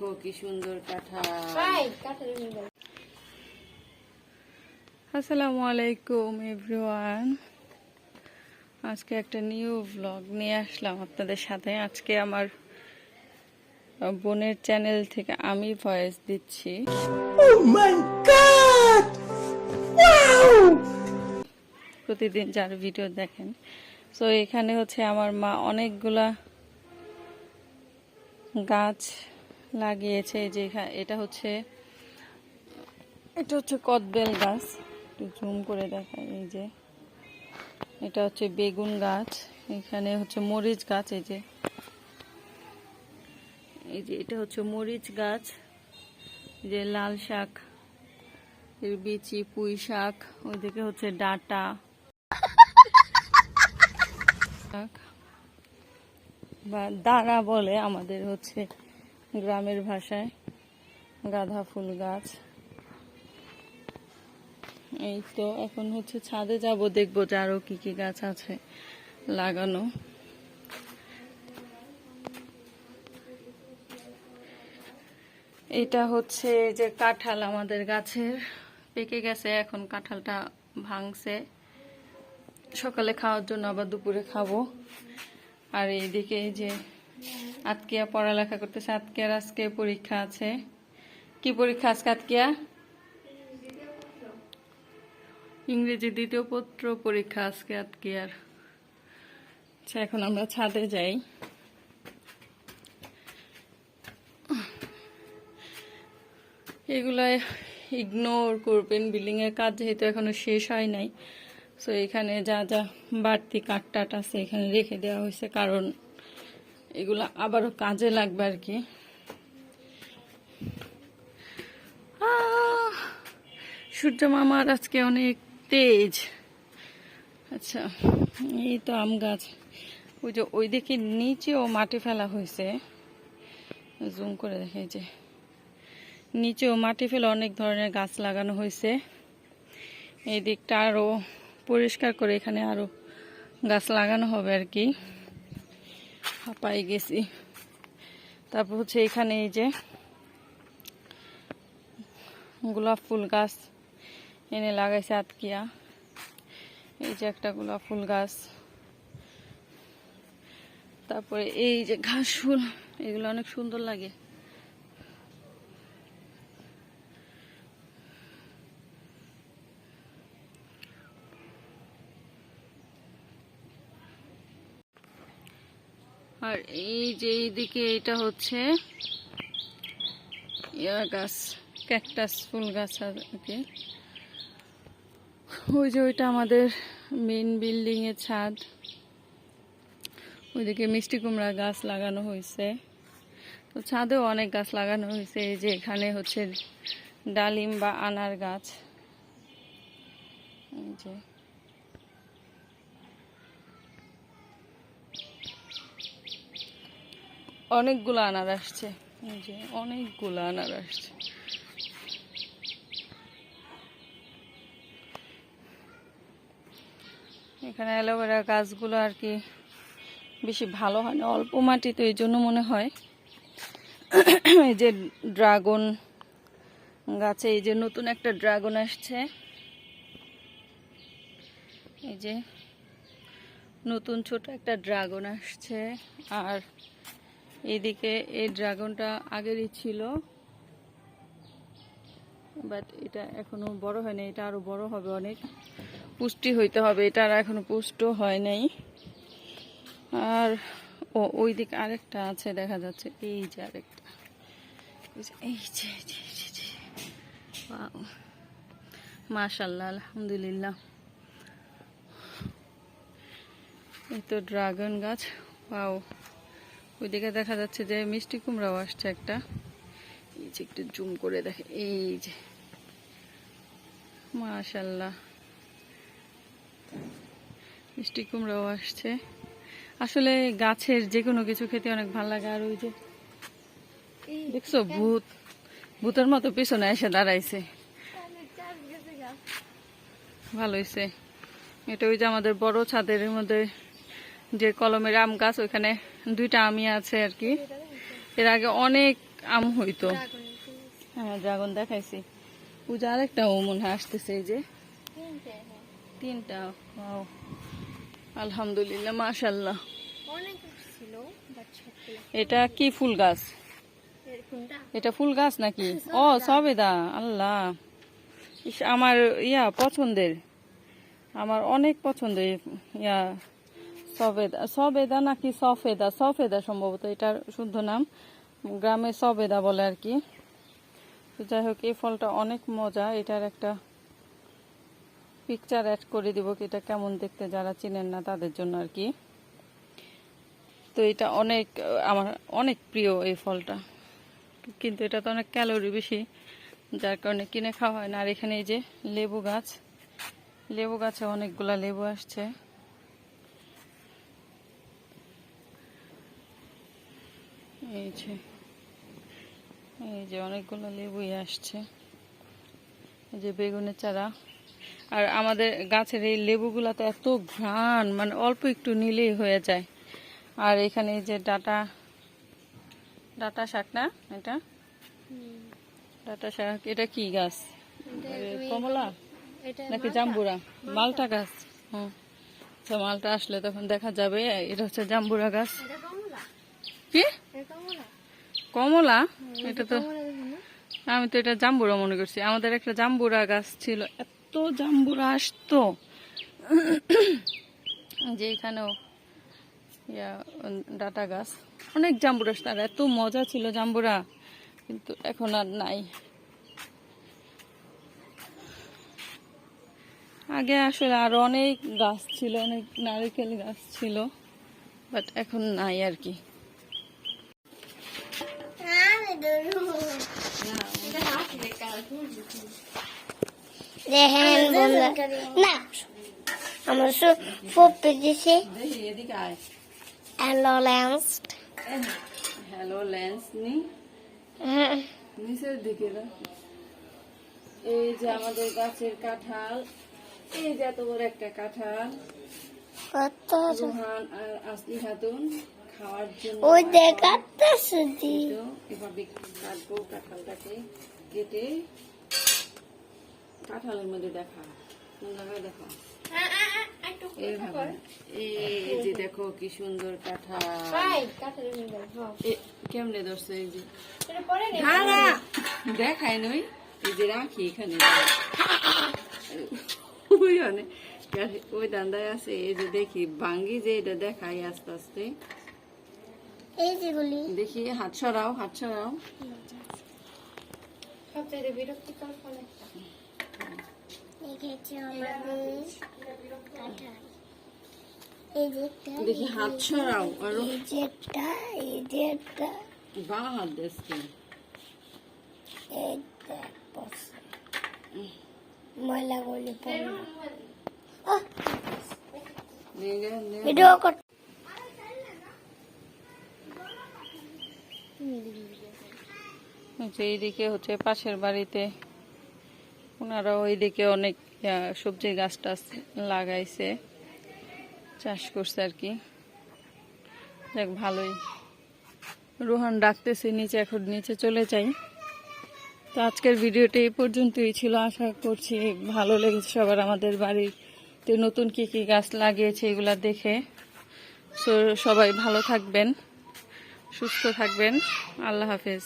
দেখো কি সুন্দর কাঁঠাল। আসসালামু আলাইকুম এভরিওয়ান। আজকে একটা নিউ ব্লগ নিয়ে আসলাম আপনাদের সাথে। আজকে আমার বোনের চ্যানেল থেকে আমি ভয়েস দিচ্ছি। প্রতিদিন যার ভিডিও দেখেন। সো এখানে হচ্ছে আমার মা অনেকগুলা গাছ লাগিয়েছে যে এটা হচ্ছে এটা হচ্ছে কদবেল গাছ। একটু জুম করে দেখাই, এই যে। এটা হচ্ছে বেগুন গাছ, এখানে হচ্ছে মরিচ গাছ, এই যে। এই যে এটা হচ্ছে মরিচ গাছ যে লাল শাক, এর বিচি, পুঁই শাক, ওইদিকে হচ্ছে ডাটা। বা দাঁড়া বলে আমাদের হচ্ছে। গ্রামের ভাষায় গাঁদা ফুল গাছ। এই তো এখন হচ্ছে ছাদে যাব, দেখব যে আরও কি কি গাছ আছে লাগানো। এটা হচ্ছে যে কাঁঠাল আমাদের গাছের, পেকে গেছে, এখন কাঁঠালটা ভাঙছে। সকালে খাওয়ার জন্য আবার দুপুরে খাব। আর এইদিকে যে আতকিয়া পড়ালেখা করতেছে আতকিয়ার আজকে পরীক্ষা আছে। কি পরীক্ষা আজকে আতকিয়া ইংরেজি দ্বিতীয় পত্র পরীক্ষা আজকে আতকিয়ার আচ্ছা এখন আমরা ছাদে যাই। এগুলো ইগনোর করবেন বিল্ডিং এর কাজ যেহেতু এখনও শেষ হয় নাই। সো এখানে যা যা বাড়তি কাঠ টাট আছে এখানে রেখে দেওয়া হয়েছে, কারণ এগুলো আবারও কাজে লাগবে আর কি। সূর্য মামার আজকে অনেক তেজ। আচ্ছা এই তো আম গাছ। ওই যে ওই দিকে নিচেও মাটি ফেলা হয়েছে। জুম করে দেখে যে নিচেও মাটি ফেলে অনেক ধরনের গাছ লাগানো হয়েছে। এই দিকটা আরও পরিষ্কার করে এখানে আরও গাছ লাগানো হবে আর কি। হাঁপাই গেছি। তারপর হচ্ছে এখানে এই যে গোলাপ ফুল গাছ এনে লাগাইছে আতকিয়া। এই যে একটা গোলাপ ফুল গাছ। তারপরে এই যে ঘাস ফুল, এগুলো অনেক সুন্দর লাগে। আর এই যে এইদিকে এটা হচ্ছে ইয়া গাছ, ক্যাকটাস ফুল গাছ আর ওই যে ওইটা আমাদের মেন বিল্ডিংয়ের ছাদ। ওইদিকে মিষ্টি কুমড়া গাছ লাগানো হয়েছে। তো ছাদেও অনেক গাছ লাগানো হয়েছে। এই যে এখানে হচ্ছে ডালিম বা আনার গাছ। এই যে। অনেকগুলো আনার আসছে। যে অনেকগুলো আনার আসছে। এখানে অ্যালোভেরা গাছগুলো আর কি বেশি ভালো হয় না, অল্প মাটি তো এই জন্য মনে হয়। এই যে ড্রাগন গাছে এই যে নতুন একটা ড্রাগন আসছে। এই যে নতুন ছোট একটা ড্রাগন আসছে। আর এইদিকে এই ড্রাগনটা আগেরই ছিল। বাট এটা এখনও বড় হয়নি এটা আরও বড় হবে অনেক। পুষ্টি হইতে হবে, এটা আর এখনও পুষ্ট হয় নাই। আর, ও ওই দিকে আরেকটা আছে, দেখা যাচ্ছে। এই যে আরেকটা। এই যে. মাশাল্লাহ, আলহামদুলিল্লাহ। এই তো ড্রাগন গাছ। পাও ওইদিকে দেখা যাচ্ছে যে মিষ্টি কুমড়াও আসছে একটা। এই যে একটু জুম করে দেখে, এই যে। মাশাল্লাহ মিষ্টি কুমড়াও আসছে। আসলে গাছের যে কোনো কিছু খেতে অনেক ভালো লাগে, আর ওই যে দেখছ, ভূত, ভূতের মতো পিছনে এসে দাঁড়াইছে। ভালো হয়েছে এটা ওই যে আমাদের বড় ছাদের মধ্যে যে কলমের আম গাছ ওইখানে দুইটা আমই আছে আর কি। এর আগে অনেক আম হইতো। হ্যাঁ ড্রাগন দেখাইছি। পূজা আরেকটা ও মনে হয় আসতেছে এই যে। তিনটা Wow. আলহামদুলিল্লাহ মাশাল্লাহ এটা কি ফুল গাছ? এটা ফুল গাছ নাকি? ও সবেদা। আল্লাহ। ইস, আমার ইয়া পছন্দের। আমার অনেক পছন্দের ইয়া সবেদা সবেদা নাকি সফেদা? সফেদা সম্ভবত, এটার শুদ্ধ নাম। গ্রামে সবেদা বলে আর কি। তো যাই হোক, এই ফলটা অনেক মজা। এটার একটা পিকচার অ্যাড করে দিব এটা কেমন দেখতে, যারা চিনেন না তাদের জন্য আর কি। তো এটা অনেক, আমার অনেক প্রিয় এই ফলটা। কিন্তু এটা তো অনেক ক্যালোরি বেশি, যার কারণে কিনে খাওয়া হয় না। আর এখানে এই যে লেবু গাছ, লেবু গাছে অনেকগুলা লেবু আসছে। এই যে এই যে অনেকগুলো লেবুই আসছে। এই যে বেগুনের চারা। আর আমাদের গাছের এই লেবুগুলাতে এত ঘ্রাণ মানে অল্প একটু নিলেই হয়ে যায়। আর এখানে এই যে ডাটা ডাটা শাক না এটা? ডাটা শাক এটা কি গাছ? কমলা? নাকি জাম্বুরা? মালটা। গাছ। হুম আচ্ছা মালটা আসলে তখন দেখা যাবে। এটা হচ্ছে জাম্বুরা গাছ। কি? কমলা। এটা তো আমি তো এটা জাম্বুরা মনে করছি। আমাদের একটা জাম্বুরা গাছ ছিল। এত জাম্বুরা আসতো। যে এখানেও ইয়া ডাটা গাছ। অনেক জাম্বুরা আসতো। আর এত মজা ছিল জাম্বুরা। কিন্তু এখন আর নাই। আগে আসলে আরও অনেক গাছ ছিল অনেক নারকেল গাছ ছিল। বাট এখন নাই আর কি। দেখেন বন্ধুরা না আমার সব পপি দিছে হ্যালো ল্যান্স হ্যালো লেন্স নি নিচের দিকে না এই যে আমাদের গাছের কাঁঠাল এই যে এত বড় একটা কাঁঠাল কত রোহান আর আসলি খাতুন খাওয়ার জন্য ওই দেখাতেছে দি তো এভাবে কাটবো কাঁঠালটাকে কেটে কাঁঠালের মধ্যে দেখা কোন জায়গায় দেখা। এই যে দেখো কি সুন্দর কাঁঠাল। এ, কেমনে ধরছে এই যে? ধারা! নই। এই যে রাখি এখানে। ওই অনেক। ওই দান্দায় আছে এই যে দেখি ভাঙ্গি যে এটা দেখাই আস্তে আস্তে। দেখি হাত সরাও হাত সরাও। সবচেয়ে বিরক্তিকর ফল একটা। দেখেছি আমাদের কাঁঠাল এই যেটা দেখি হাত সরাও আর। এই যেটা এই যেটা বা হাত দেখছি। এই ময়লা গলি পড়ল। ভিডিও কর যে এইদিকে হচ্ছে পাশের বাড়িতে ওনারা ওইদিকে অনেক ইয়া, সবজি গাছ টাছ লাগাইছে চাষ করছে আর কি। দেখ ভালোই। রোহান ডাকতেছে নিচে এখন নিচে চলে যাই। তো আজকের ভিডিওটা এই পর্যন্তই ছিল। আশা করছি ভালো লেগেছে সবার আমাদের বাড়িতে নতুন কি কি গাছ লাগিয়েছে এগুলা দেখে। সো সবাই ভালো থাকবেন সুস্থ থাকবেন। আল্লাহ হাফেজ।